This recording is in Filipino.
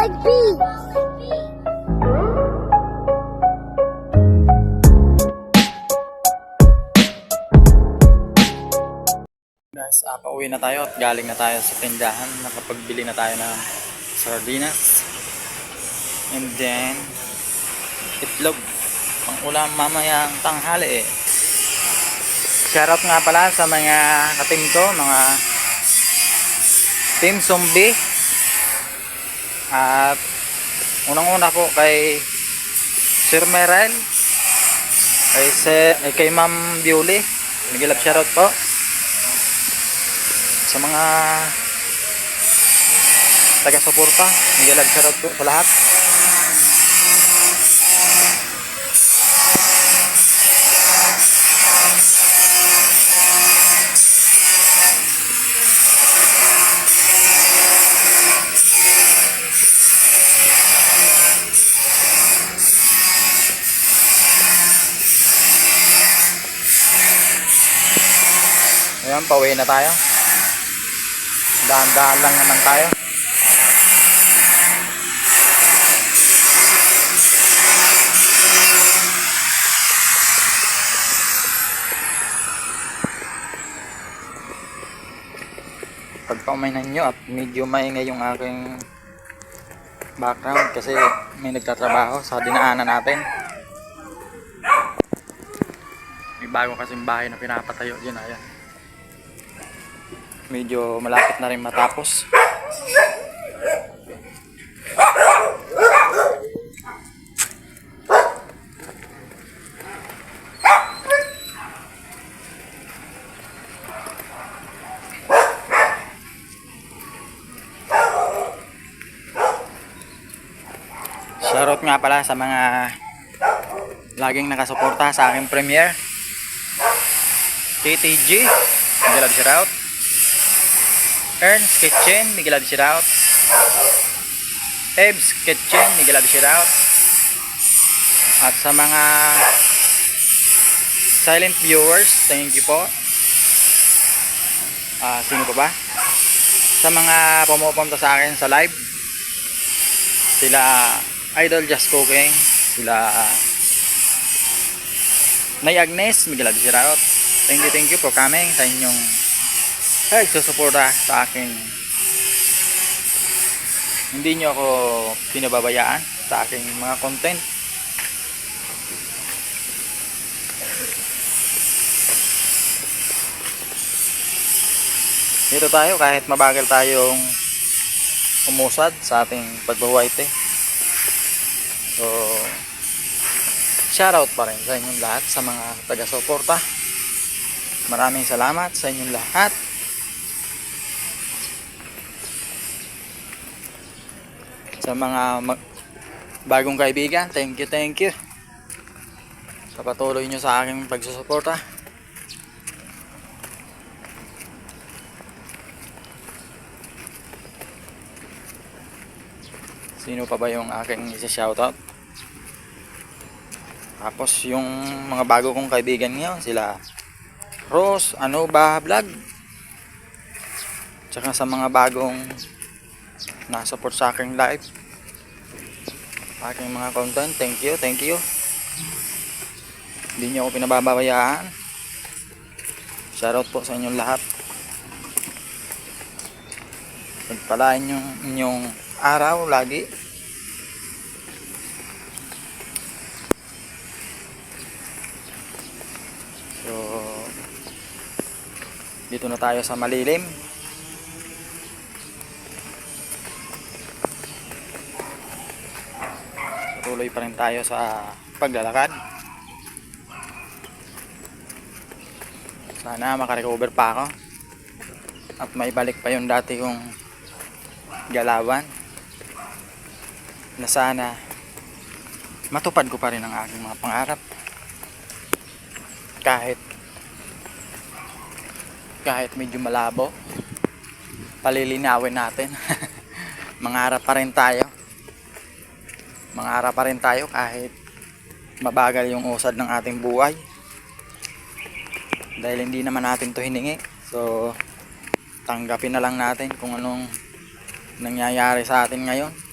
like bees. Guys, uh, pauwi na tayo at galing na tayo sa tindahan. Nakapagbili na tayo ng sardinas. And then, itlog. Pang ulam mamayang tanghali eh. Shoutout nga pala sa mga katim ko, mga Team Zombie. At unang-una po kay Sir Merel, kay, Se, eh, kay Ma'am Biuli. Up shoutout po sa mga taga-suporta. Up shoutout po sa lahat. Ayan, pauwi na tayo. Dahan-dahan lang naman tayo. Pagpauminan nyo at medyo maingay yung aking background kasi may nagtatrabaho sa dinaanan natin. May bago kasing bahay na pinapatayo dyan. Ayan medyo malapit na rin matapos. Shoutout nga pala sa mga laging nakasuporta sa aking premiere. TTG, Miguel Shoutout. Ernst Kitchen, Miguel Ab shoutout. Ebs Kitchen, Miguel Ab shoutout. At sa mga silent viewers, thank you po. Ah, sino pa ba? Sa mga pumupunta sa akin sa live, sila Idol Just Cooking, sila uh, Nay Agnes, Miguel Ab shoutout. Thank you, thank you for coming sa inyong ay susuporta sa akin hindi nyo ako pinababayaan sa aking mga content. Dito tayo kahit mabagal tayong umusad sa ating pagbawaite so shoutout pa rin sa inyong lahat sa mga taga-suporta. Maraming salamat sa inyong lahat sa mga bagong kaibigan. Thank you thank you. Sa patuloy nyo sa aking pagsusuporta. Sino pa ba yung aking isa shoutout tapos yung mga bago kong kaibigan ngayon sila Rose, ano ba vlog. Tsaka sa mga bagong na-support sa aking live aking mga content. Thank you thank you. Hindi nyo ako pinababayaan shoutout po sa inyong lahat. Pagpalaan yung inyong araw lagi. So dito na tayo sa malilim Tuloy pa rin tayo sa paglalakad. Sana makarecover pa ako. At may balik pa yung dati kong galawan. Na sana matupad ko pa rin ang aking mga pangarap. Kahit kahit medyo malabo palilinawin natin mangarap pa rin tayo mangarap pa rin tayo kahit mabagal yung usad ng ating buhay. Dahil hindi naman natin to hiningi. So tanggapin na lang natin kung anong nangyayari sa atin ngayon